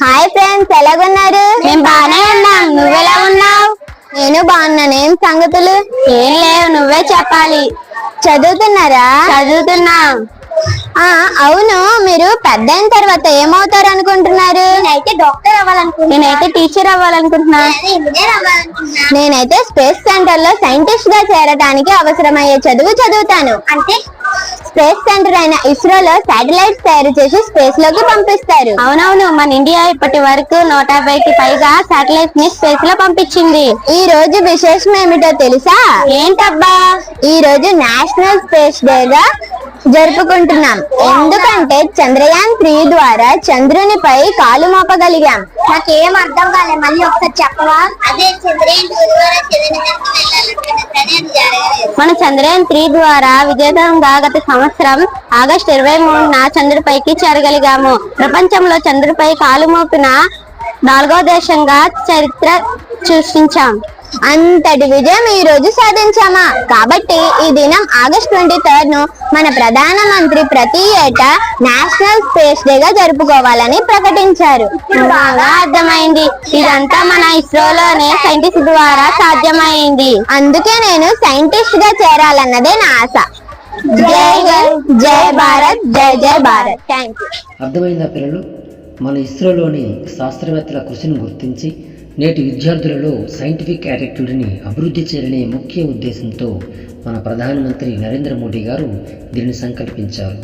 Hi friends ఎలాగున్నారు? మేము బానే ఉన్నాం. నువ్వెలా ఉన్నావు? నేను బాగున్నాను. ఏం సంగతులు? ఏం లేవు. నువ్వే చెప్పాలి. చదువుతున్నారా? చదువుతున్నాం. ఆ అవును. మీరు పెద్ద అయిన తర్వాత ఏమవుతారు అనుకుంటున్నారు నేనైతే డాక్టర్ అవ్వాలనుకుంటున్నా. నేనైతే టీచర్ అవ్వాలనుకుంటున్నా. నేనైతే స్పేస్ సెంటర్లో సైంటిస్ట్గా చేరడానికి అవసరమయ్యే చదువు చదువుతాను. అంటే? స్పేస్ సెంటర్ అయిన ఇస్రోలో శాటిలైట్స్ తయారు చేసి స్పేస్లోకి పంపిస్తారు. అవునవును మన ఇండియా ఇప్పటి వరకు నూట యాభైకి పైగా శాటిలైట్స్ని స్పేస్లో పంపించింది. ఈ రోజు విశేషం ఏమిటో తెలుసా? ఏంటబ్బా? ఈ రోజు నేషనల్ స్పేస్ డే గా జరుపుకుంటున్నాం. ఎందుకంటే చంద్రయాన్ త్రీ ద్వారా చంద్రునిపై కాలు మోపగలిగాం. నాకేం అర్థం కాలే మళ్ళీ ఒకసారి చెప్పవా? అదే చంద్రయాన్ టూ ద్వారా మన చంద్రయాన్ త్రీ ద్వారా విజయవంతంగా గత సంవత్సరం ఆగస్టు ఇరవై మూడున చంద్రుడిపైకి చేరగలిగాము. ప్రపంచంలో చంద్రుడిపై కాలు మోపిన నాలుగో దేశంగా చరిత్ర సృష్టించాం. అంతటి విజయం ఈ రోజు సాధించామా? కాబట్టి ఈ దినం ఆగస్ట్ ట్వంటీ థర్డ్ను మన ప్రధానమంత్రి ప్రతి ఏటా నేషనల్ స్పేస్ డే గా జరుపుకోవాలని ప్రకటించారు. బాగా అర్థమైంది. ఇదంతా మన ఇస్రోలోనే సైంటిస్ట్ ద్వారా సాధ్యమైంది. అందుకే నేను సైంటిస్ట్గా చేరాలన్నదే నా ఆశ. జై హింద్ జై భారత్ జై జై భారత్. Thank you. అర్థమైందా పిల్లలు? మన ఇస్రోలోని శాస్త్రవేత్తల కృషిని గుర్తించి నేటి విద్యార్థులలో సైంటిఫిక్ యాటిట్యూడ్ని అభివృద్ధి చేయాలనే ముఖ్య ఉద్దేశంతో మన ప్రధానమంత్రి నరేంద్ర మోడీ గారు దీనిని సంకల్పించారు.